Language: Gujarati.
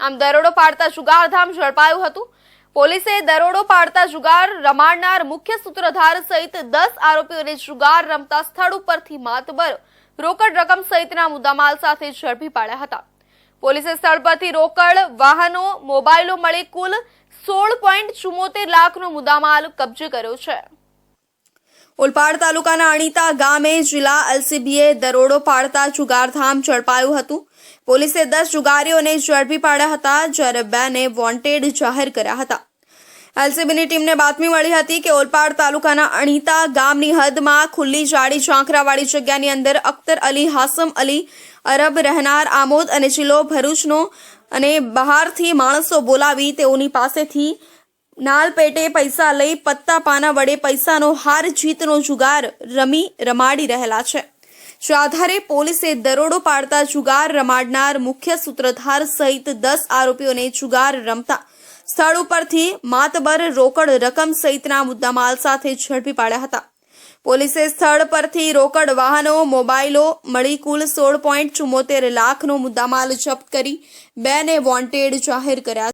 આમ દરોડો પાડતા જુગારધામ ઝડપાયું હતું. પોલીસે દરોડો પાડતા જુગાર રમાડનાર મુખ્ય સૂત્રધાર સહિત દસ આરોપીઓને જુગાર રમતા સ્થળ ઉપરથી માતબર રોકડ રકમ સહિતના મુદ્દામાલ સાથે ઝડપી પાડ્યા હતા. પોલીસે સ્થળ પરથી રોકડ, વાહનો, મોબાઈલો મળી કુલ સોળ પોઈન્ટ ચુમ્મોતેર લાખનો મુદ્દામાલ કબજે કર્યો છે. ઓલપાડ તાલુકાના અણીતા ગામે જિલ્લા એલસીબીએ દરોડો પાડતા જુગારધામ ઝડપાયું હતું. પોલીસે દસ જુગારીઓને ઝડપી પાડ્યા હતા, જ્યારે બેને વોન્ટેડ જાહેર કર્યા હતા. એલસીબીની ટીમને બાતમી મળી હતી કે ઓલપાડ તાલુકાના અણીતા ગામની હદમાં ખુલ્લી જાડી ઝાંખરાવાળી જગ્યાની અંદર અખ્તર અલી, હાસમ અલી, અરબ રહેનાર આમોદ અને જિલ્લો ભરૂચનો અને બહારથી માણસો બોલાવી તેઓની પાસેથી નાલ પેટે પૈસા લઈ પત્તા પાના વડે પૈસાનો હાર જીતનો જુગાર રમી રમાડી રહેલા છે. જે આધારે પોલીસે દરોડો પાડતા જુગાર રમાડનાર મુખ્ય સૂત્રધાર સહિત દસ આરોપીઓને જુગાર રમતા સ્થળ ઉપરથી માતબર રોકડ રકમ સહિતના મુદ્દામાલ સાથે ઝડપી પાડ્યા હતા. પોલીસે સ્થળ પરથી રોકડ વાહનો, મોબાઈલો મળી કુલ સોળ પોઈન્ટ ચુમ્મોતેર લાખનો મુદ્દામાલ જપ્ત કરી બેને વોન્ટેડ જાહેર કર્યા